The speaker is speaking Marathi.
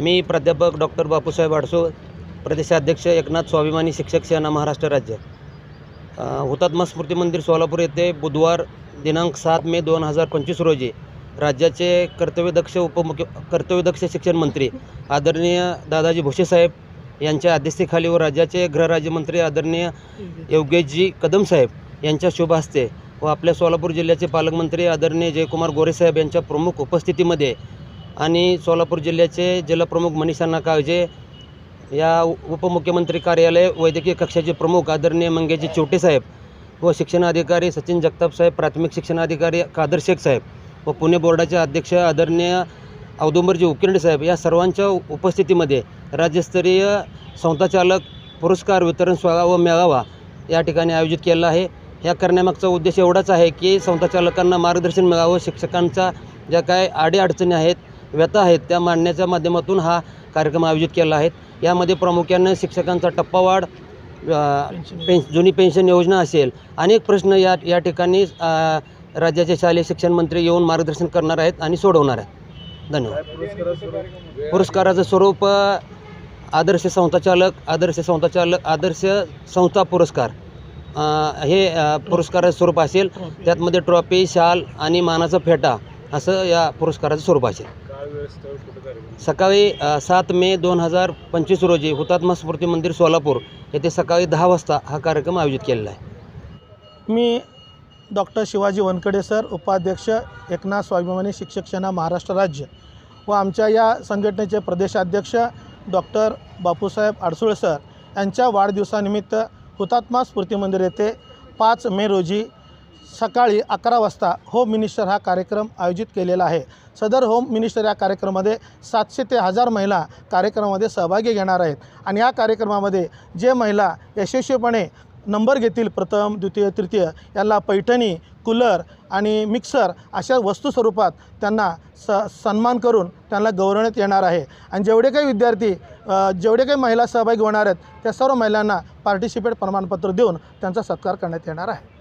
मी प्राध्यापक डॉक्टर बापूसाहेब आडसो प्रदेशाध्यक्ष एकनाथ स्वाभिमानी शिक्षक सेना महाराष्ट्र राज्य. हुतात्मा स्मृती मंदिर सोलापूर येथे बुधवार दिनांक सात मे दोन हजार पंचवीस रोजी राज्याचे कर्तव्यदक्ष उपमुख्य कर्तव्यदक्ष शिक्षण मंत्री आदरणीय दादाजी भुसे साहेब यांच्या अध्यक्षतेखाली व राज्याचे गृहराज्यमंत्री आदरणीय योगेशजी कदम साहेब यांच्या शुभ हस्ते व आपल्या सोलापूर जिल्ह्याचे पालकमंत्री आदरणीय जयकुमार गोरेसाहेब यांच्या प्रमुख उपस्थितीमध्ये आणि सोलापूर जिल्ह्याचे जलप्रमुख मनीषांना काळजे या उपमुख्यमंत्री कार्यालय वैद्यकीय कक्षाचे प्रमुख आदरणीय मंगेजी चिवटे साहेब व शिक्षणाधिकारी सचिन जगताप साहेब प्राथमिक शिक्षणाधिकारी कादर शेख साहेब व पुणे बोर्डाचे अध्यक्ष आदरणीय औदुंबरजी उकिरडे साहेब या सर्वांच्या उपस्थितीमध्ये राज्यस्तरीय संस्थाचालक पुरस्कार वितरण सोहळा व मेळावा या ठिकाणी आयोजित केला आहे. या करण्यामागचा उद्देश एवढाच आहे की संस्थाचालकांना मार्गदर्शन मिळावं शिक्षकांचा ज्या काय अडीअडचणी आहेत व्यथा आहेत त्या मांडण्याच्या माध्यमातून हा कार्यक्रम आयोजित केला आहे. यामध्ये प्रामुख्याने शिक्षकांचा टप्पावाढ पेन्श जुनी पेन्शन योजना असेल अनेक प्रश्न या या ठिकाणी राज्याचे शालेय शिक्षण मंत्री येऊन मार्गदर्शन करणार आहेत आणि सोडवणार आहेत. धन्यवाद. पुरस्काराचं स्वरूप? आदर्श संस्थाचालक आदर्श संस्थाचालक आदर्श संस्था पुरस्कार हे पुरस्काराचं स्वरूप असेल. त्यातमध्ये ट्रॉफी शाल आणि मानाचा फेटा असं या पुरस्काराचं स्वरूप असेल सकाळी सात मे दोन हजार पंचवीस रोजी हुतात्मा स्मृती मंदिर सोलापूर येथे सकाळी दहा वाजता हा कार्यक्रम आयोजित केलेला आहे. मी डॉक्टर शिवाजी वनकडे सर उपाध्यक्ष एकनाथ स्वाभिमानी शिक्षक सेना महाराष्ट्र राज्य व आमच्या या संघटनेचे प्रदेशाध्यक्ष डॉक्टर बापूसाहेब आडसुळे सर यांच्या वाढदिवसानिमित्त हुतात्मा स्मृती मंदिर येथे पाच मे रोजी सकाळी अकरा वाजता होम मिनिस्टर हा कार्यक्रम आयोजित केलेला आहे. सदर होम मिनिस्टर या कार्यक्रमामध्ये सातशे ते हजार महिला कार्यक्रमामध्ये सहभागी घेणार आहेत. आणि या कार्यक्रमामध्ये जे महिला यशस्वीपणे नंबर घेतील प्रथम द्वितीय तृतीय याला पैठणी कूलर आणि मिक्सर अशा वस्तू स्वरूपात त्यांना स सन्मान करून त्यांना गौरवण्यात येणार आहे. आणि जेवढे काही विद्यार्थी जेवढे काही महिला सहभागी होणार आहेत त्या सर्व महिलांना पार्टिसिपेट प्रमाणपत्र देऊन त्यांचा सत्कार करण्यात येणार आहे.